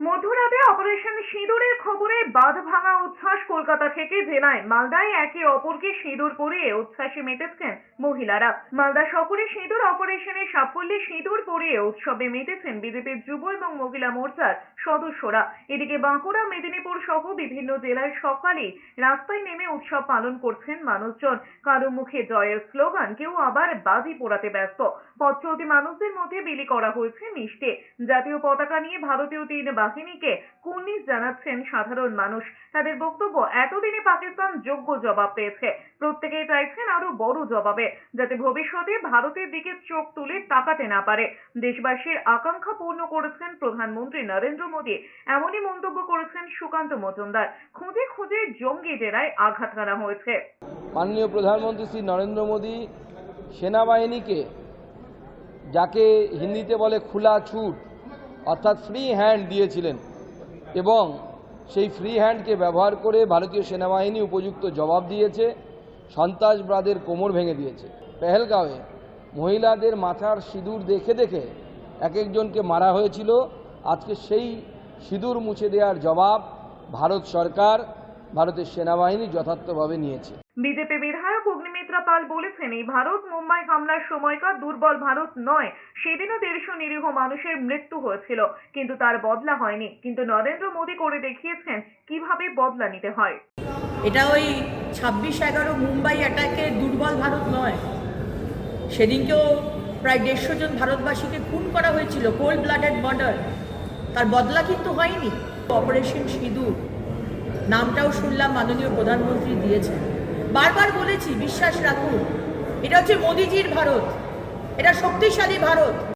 মধ্যরাতে অপারেশন সিঁদুরের খবরে বাঁধ ভাঙা উচ্ছ্বাস কলকাতা থেকে জেলায়। মালদায় একে অপরকে সিঁদুর পরিয়ে উচ্ছ্বাসে মেতেছেন মহিলারা। মালদা শহরে সিঁদুর অপারেশনের সাফল্যে সিঁদুর পরিয়ে উৎসবে মেতেছেন বিজেপির যুব এবং মহিলা মোর্চার সদস্যরা। এদিকে বাঁকুড়া, মেদিনীপুর সহ বিভিন্ন জেলায় সকালে রাস্তায় নেমে উৎসব পালন করছেন মানুষজন। কারও মুখে জয়ের স্লোগান, কেউ আবার বাজি পোড়াতে ব্যস্ত। পথ চলতি মানুষদের মধ্যে বিলি করা হয়েছে মিষ্টি। জাতীয় পতাকা নিয়ে ভারতীয় তিন বাহিনীকে কুর্নিশ জানাচ্ছেন সাধারণ মানুষ। তাদের বক্তব্য, এতদিনে পাকিস্তান যোগ্য জবাব পেয়েছে। প্রত্যেকেই চাইছেন আরও বড় জবাবে, যাতে ভবিষ্যতে ভারতের দিকে চোখ তুলে তাকাতে না পারে। দেশবাসীর আকাঙ্ক্ষা পূর্ণ করেছেন প্রধানমন্ত্রী নরেন্দ্র মোদী। এমনই মন্তব্য করেছেন সুকান্ত মজুমদার। খুঁজে খুঁজে জঙ্গি ডেরায় আঘাত হানা হয়েছে। মাননীয় প্রধানমন্ত্রী শ্রী নরেন্দ্র মোদী সেনাবাহিনীকে, যাকে হিন্দিতে বলে খোলা ছুট অর্থাৎ ফ্রি হ্যান্ড দিয়েছিলেন। এবং সেই ফ্রি হ্যান্ডকে ব্যবহার করে ভারতীয় সেনাবাহিনী উপযুক্ত জবাব দিয়েছে। সন্ত্রাসবাদের কোমর ভেঙে দিয়েছে। পেহেলগাঁওয়ে মহিলাদের মাথার সিঁদুর দেখে দেখে এক একজনকে মারা হয়েছিল। আজকে সেই সিঁদুর মুছে দেওয়ার জবাব ভারত সরকার ভারতের সেনাবাহিনী যথার্থভাবে নিয়েছে। বিজেপি বিধায়ক অগ্নিমিত্রা পাল বলেছেন এই ভারত মুম্বাই হামলার সময়কার দুর্বল ভারত নয় সেদিনও দেড়শো নিরীহ মানুষের মৃত্যু হয়েছিল কিন্তু তার বদলা হয়নি। কিন্তু নরেন্দ্র মোদী করে দেখিয়েছেন কীভাবে বদলা নিতে হয়। এটা ওই ছাব্বিশ এগারো মুম্বাই অ্যাটাকে দুর্বল ভারত নয়। সেদিনকেও প্রায় দেড়শো জন ভারতবাসীকে খুন করা হয়েছিল কোল্ড ব্লাডেড মর্ডার। তার বদলা কিন্তু হয়নি। অপারেশন সিঁদুর নামটাও শুনলাম, মাননীয় প্রধানমন্ত্রী দিয়েছেন। বারবার বলেছি, বিশ্বাস রাখুন, এটা হচ্ছে মোদিজির ভারত, এটা শক্তিশালী ভারত।